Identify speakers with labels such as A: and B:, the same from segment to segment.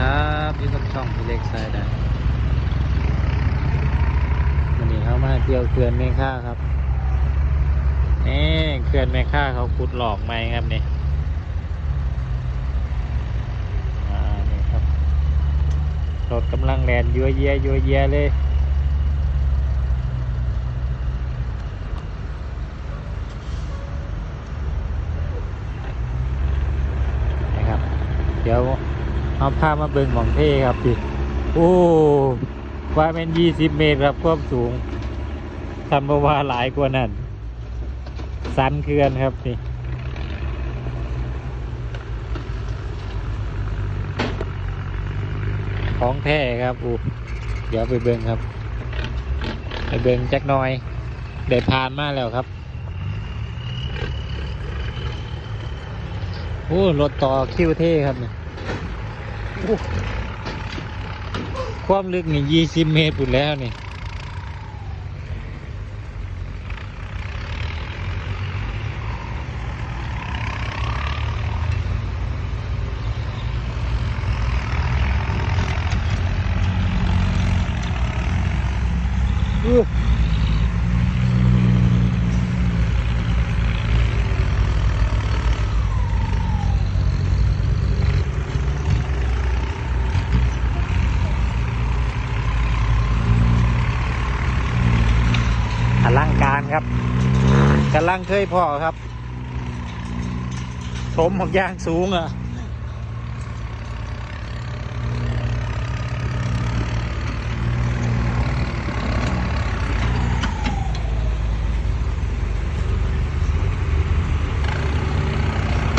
A: ครับอยู่กับช่องพี่เล็กสายได้วันนี้เขามาเที่ยวเขื่อนเมฆาครับนี่เขื่อนเมฆาเขาขุดหลอกไหมครับนี่นี่ครับรถกำลังแลนยัวเยียยัวเยียเลยนะครับเดี๋ยว เอาภาพมาเบิ่งหมองเท่ครับพี่โอ้ว่าเป็นยี่สิบเมตรครับความสูงทันบว่าหลายกว่านั้นสันเขื่อนครับนี่ของแท้ครับอู้เดี๋ยวไปเบิ่งครับ ไปเบิ่งจักหน่อย ได้ผ่านมาแล้วครับโอ้รถต่อคิวเท่ครับเนี่ย ความลึกนี่ยี่สิบเมตรปุ่นแล้วนี่ อู้อลังการครับกำ ลังเคยพ่อครับสมหอกยางสูงอะ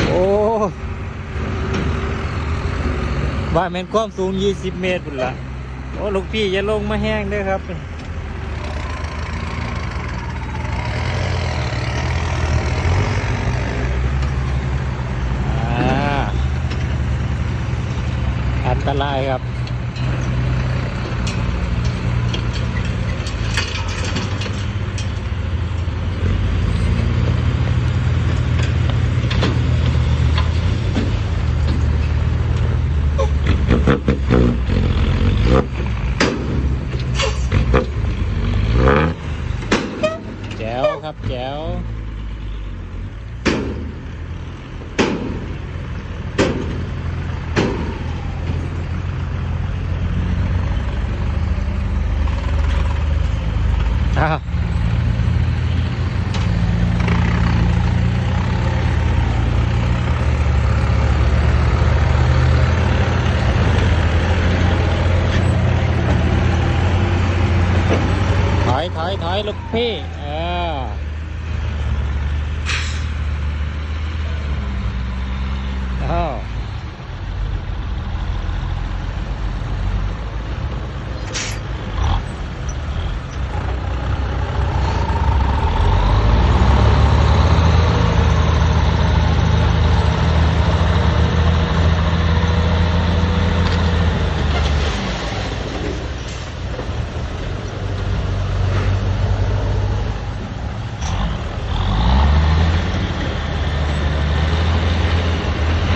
A: โอ้ว่าแม่นความสูง 20 เมตรพุ่นละโอ้ลูกพี่อย่าลงมาแห้งด้วยครับ อ่า อันตรายครับแจ๋วครับแจ๋ว อ้าวถอยถอยถอยลูกพี่ เอออ้าว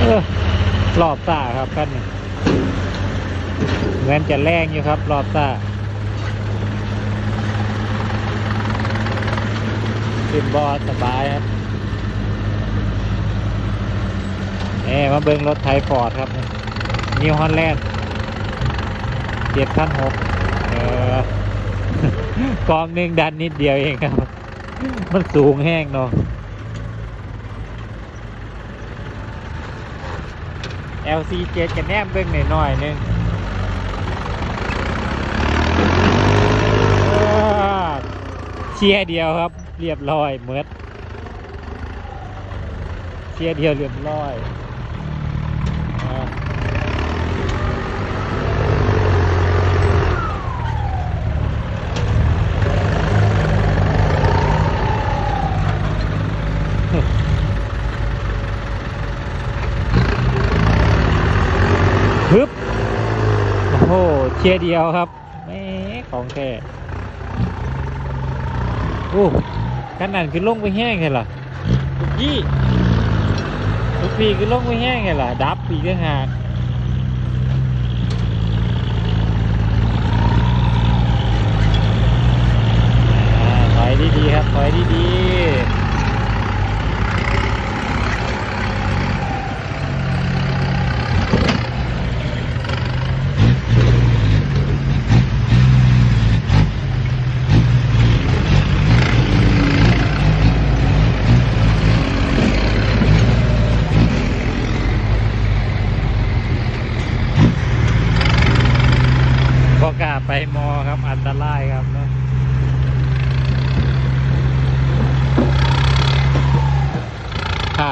A: เออ รอบตาครับคันนี้เหมือนจะแรงอยู่ครับ รอบตาขึ้นบอสบายครับเอ้มาเบิ่งรถไทยฟอร์ดครับนิวฮอลแลนด์เจ็ดพันหกเออกองหนึ่งดันนิดเดียวเองครับ มันสูงแห้งเนาะ LC7 กันแนมเบิ่งหน่อยๆหนึงอ่าเชียเดียวครับ เรียบร้อยเมดเชียเดียวเรียบร้อย เชียเดียวครับแม่ของแกโอ้ขนาดคือลงไปแห้งไงล่ะทุกที่ทุกปีคือลงไปแห้งไงล่ะ ดับปีก็หากถอยดีๆครับถอยดี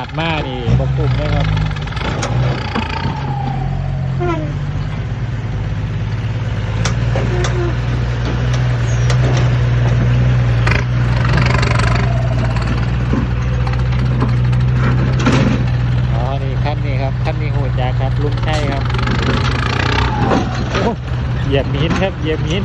A: าดมากนี่บกลุ่มเลยครับอ๋อนี่ขั้นนี้ครับขั้นนี้หูจักครับลุงชัยครับเหยียบหินครับเหยียบหิน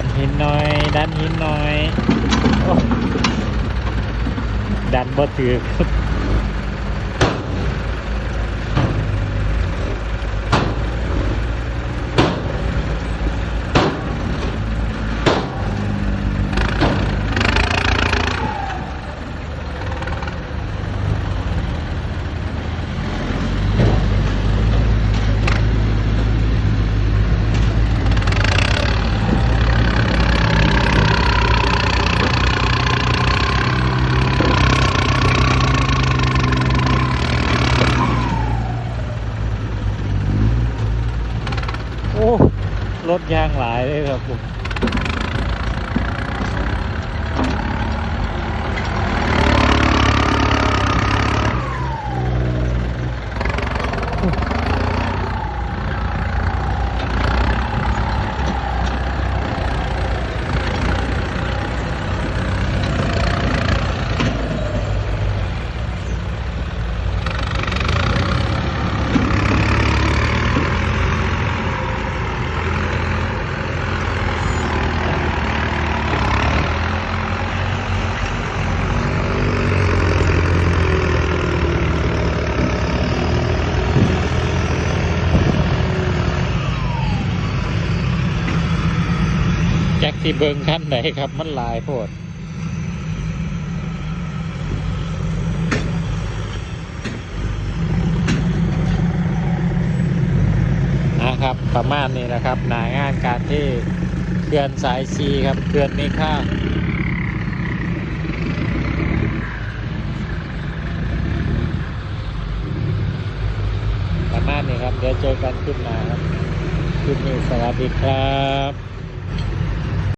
A: ดันหินหน่อย ดันหินหน่อยอดันบ่ถือครับโอ้ รถยางหลายเลยครับผม แจ็คที่เบิงขั้นไหนครับ มันลายโพดนะครับ ประมาณนี้นะครับ หนางานการที่เขื่อนสายซีครับเขื่อนนี้ค่าประมาณนี้ครับ เดี๋ยวเจอกันขึ้นมาครับคลิปนี้สวัสดีครับ